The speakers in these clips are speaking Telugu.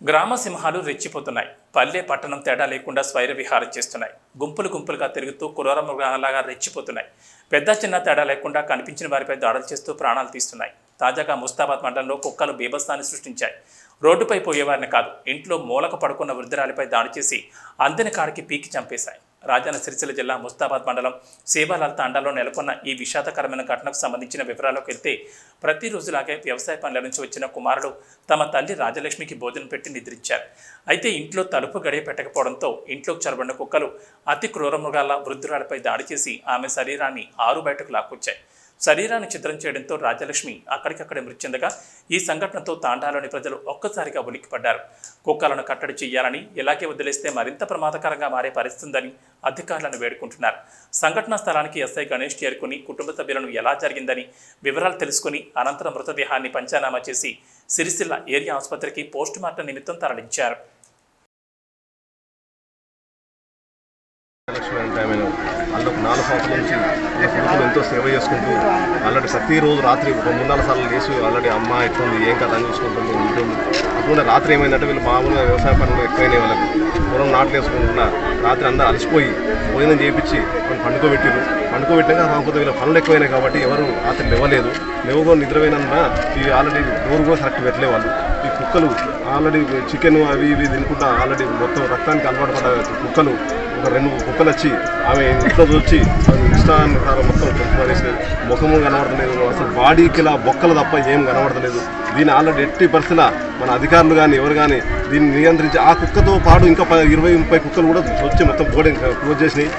గ్రామ సింహాలు రెచ్చిపోతున్నాయి. పల్లె పట్టణం తేడా లేకుండా స్వైర విహారం చేస్తున్నాయి. గుంపులు గుంపులుగా తిరుగుతూ కురవర మృగాలలాగా రెచ్చిపోతున్నాయి. పెద్ద చిన్న తేడా లేకుండా కనిపించిన వారిపై దాడులు చేస్తూ ప్రాణాలు తీస్తున్నాయి. తాజాగా ముస్తాబాద్ మండలంలో కుక్కలు బీభత్సాన్ని సృష్టించాయి. రోడ్డుపై పోయేవారిని కాదు ఇంట్లో మూలక పడుకున్న వృద్ధురాలిపై దాడి చేసి అందిన కాడికి పీకి చంపేశాయి. రాజన్న సిరిసిల్ల జిల్లా ముస్తాబాద్ మండలం సేవాలాల్ తాండాలో నెలకొన్న ఈ విషాదకరమైన ఘటనకు సంబంధించిన వివరాలకు వెళ్తే ప్రతిరోజులాగే వ్యవసాయ పనుల నుంచి వచ్చిన కుమారుడు తమ తల్లి రాజలక్ష్మికి భోజనం పెట్టి నిద్రించారు. అయితే ఇంట్లో తలుపు గడియ పెట్టకపోవడంతో ఇంట్లోకి చొరబడిన కుక్కలు అతి క్రూర మృగాల వృద్ధురాలపై దాడి చేసి ఆమె శరీరాన్ని ఆరు బయటకు లాక్కొచ్చాయి. శరీరాన్ని చిత్రం చేయడంతో రాజలక్ష్మి అక్కడికక్కడే మృతి చెందగా ఈ సంఘటనతో తాండాలోని ప్రజలు ఒక్కసారిగా ఉలిక్కిపడ్డారు కుక్కలను కట్టడి చేయాలని ఇలాగే వదిలేస్తే మరింత ప్రమాదకరంగా మారే పరిస్థితుందని అధికారులను వేడుకుంటున్నారు. సంఘటనా స్థలానికి ఎస్ఐ గణేష్ చేరుకుని కుటుంబ సభ్యులను ఎలా జరిగిందని వివరాలు తెలుసుకుని అనంతరం మృతదేహాన్ని పంచనామా చేసి సిరిసిల్ల ఏరియా ఆసుపత్రికి పోస్టుమార్టం నిమిత్తం తరలించారు. వాళ్ళు ఒక నాలుగు సంవత్సరాల నుంచి వాళ్ళ కొడుకులు ఎంతో సేవ చేసుకుంటూ ఆల్రెడీ ప్రతిరోజు రాత్రి ఒక మూడు నాలుగు సార్లు చేసి ఆల్రెడీ అమ్మ ఎట్లుంది ఏం కదా అని చూసుకుంటుంది ఉంటుంది. అప్పుడు రాత్రి ఏమైందంటే వీళ్ళు మామూలుగా వ్యవసాయ పనులు ఎక్కువైనాయి వాళ్ళకి. పొలం నాట్లు వేసుకుంటున్నా రాత్రి అందరూ అలసిపోయి భోజనం చేయించి వాళ్ళు పండుకోబెట్టిరు పండుకోబెట్టినాక కాకపోతే వీళ్ళ పనులు ఎక్కువైనాయి కాబట్టి ఎవరు రాత్రి లేవలేదు. లేవగా నిద్రపోయినందున ఈ ఆల్రెడీ డోర్ కూడా కరెక్ట్ పెట్టలే వాళ్ళు. ఈ కుక్కలు ఆల్రెడీ చికెన్ అవి ఇవి తినుకుంటా ఆల్రెడీ మొత్తం రక్తానికి అలవాటు పడ్డ కుక్కలు ఒక రెండు కుక్కలు వచ్చి ఆమె ఇంట్లో వచ్చి ఇష్టానుసారం మొత్తం పడేసి ముఖము కనబడతలేదు. అసలు బాడీకి ఇలా బొక్కలు తప్ప ఏం కనబడతలేదు. దీని ఆల్రెడీ ఎట్టి పరిస్థితుల మన అధికారులు కానీ ఎవరు కానీ దీన్ని నియంత్రించి ఆ కుక్కతో పాటు ఇంకా ఇరవై ముప్పై కుక్కలు కూడా వచ్చి మొత్తం గోడ క్లోజ్ చేసినాయి.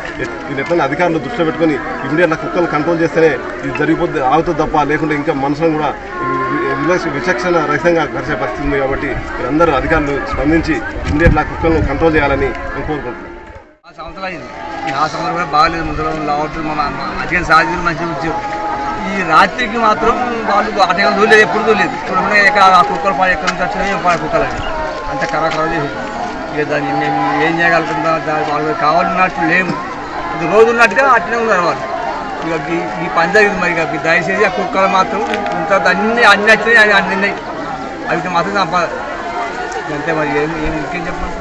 దీని ఎట్లా అధికారులు దృష్టిలో పెట్టుకొని ఇమీడియట్ కుక్కలు కంట్రోల్ చేస్తేనే ఇది జరిగిపోద్ది ఆగుతుంది తప్ప లేకుంటే ఇంకా మనుషులను కూడా విలక్ష- విచక్షణ రహితంగా గడిచే పరిస్థితి ఉంది కాబట్టి మీరందరూ అధికారులు స్పందించి ఇండియన్ ఆ కుక్కలను కంట్రోల్ చేయాలని నేను కోరుకుంటున్నాను ఆ సంవత్సరం అయింది. ఈ ఆ సంవత్సరం కూడా బాగాలేదు. ముసలో లావట్లు మా అధికం సాధ్యం మంచిగా ఉద్యోగం ఈ రాత్రికి మాత్రం వాళ్ళు అటగా చూడలేదు ఎప్పుడు చూడలేదు ఇప్పుడు ఎక్కడ ఆ కుక్కలు పాడు ఎక్కడి నుంచి వచ్చినా ఏం కుక్కలు అని అంత ఖరా చేసి ఇక దాన్ని మేము ఏం చేయగలుగుతుందా దాని వాళ్ళు కావాలన్నట్టు లేము. ఇది రోజు ఉన్నట్టుగా అట్లనే ఉన్నారు వాళ్ళు. ఇక ఈ పని జరిగింది మరి ఇక. దయచేసి ఆ కుక్కలు మాత్రం ఇంత అన్ని అన్ని వచ్చినాయి అన్ని అన్ని అవి మాత్రం సంపాద అంతే మరి ఏం ఏం ఇంకేం చెప్పాలి?